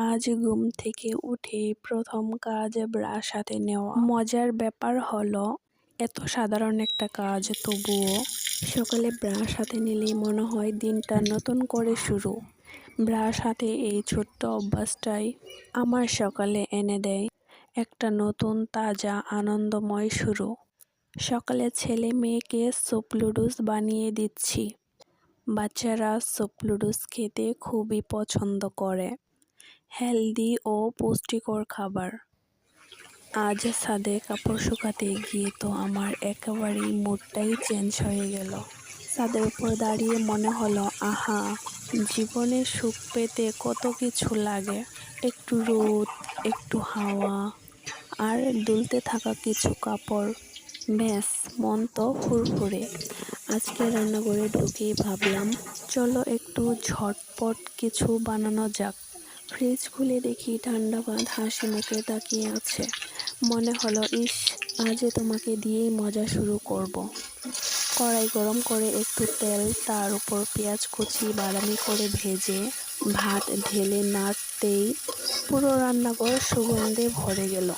আজ ঘুম থেকে উঠে প্রথম কাজ ব্রাশ হাতে নেওয়া। মজার ব্যাপার হলো, এত সাধারণ একটা কাজ, তবুও। সকালে ব্রাশ হাতে নিলেই মনে হয় দিনটা নতুন করে শুরু। ব্রাশ হাতে এই ছোট্ট অভ্যাসটাই আমার সকালে এনে দেয়। একটা নতুন, তাজা, আনন্দময় শুরু। সকালে ছেলে মেয়েকে সুপ লুডুস বানিয়ে দিচ্ছি। বাচ্চারা সুপ লুডুস খেতে খুবই পছন্দ করে। হেলদি ও পুষ্টিকর খাবার। আজ ছাদে কাপড় শুকাতে গিয়ে তো আমার একেবারেই মুডটাই চেঞ্জ হয়ে গেল। ছাদের উপর দাঁড়িয়ে মনে হলো, আহা, জীবনে সুখ পেতে কত কিছু লাগে। একটু রোদ, একটু হাওয়া, আর দুলতে থাকা কিছু কাপড়। ব্যাস, মন তো ফুরফুরে। আজকে রান্নাঘরে ঢুকেই ভাবলাম, চলো একটু ঝটপট কিছু বানানো যাক। ফ্রিজ খুলে দেখি ঠান্ডা ভাত হাসি মুখে তাকিয়ে আছে মনে হলো, ইস আজে তোমাকে দিয়েই মজা শুরু করব। কড়াই গরম করে একটু তেল, তার উপর পেঁয়াজ কুচি, বাদামি করে ভেজে ভাত ঢেলে নাড়তেই পুরো রান্নাঘর সুগন্ধে ভরে গেল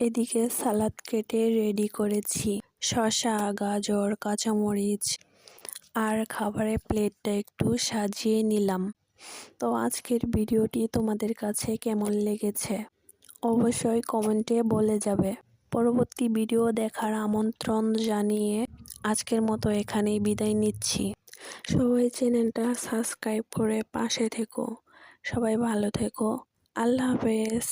এদিকে সালাদ কেটে রেডি করেছি। শসা, গাজর, কাঁচামরিচ আর খাবারের প্লেটটা একটু সাজিয়ে নিলাম। তো আজকের ভিডিওটি তোমাদের কাছে কেমন লেগেছে? অবশ্যই কমেন্টে বলে যাবে। পরবর্তী ভিডিও দেখার আমন্ত্রণ জানিয়ে আজকের মতো এখানেই বিদায় নিচ্ছি। সবাই চ্যানেলটা সাবস্ক্রাইব করে পাশে থেকো। সবাই ভালো থেকো। আল্লাহ হাফেজ।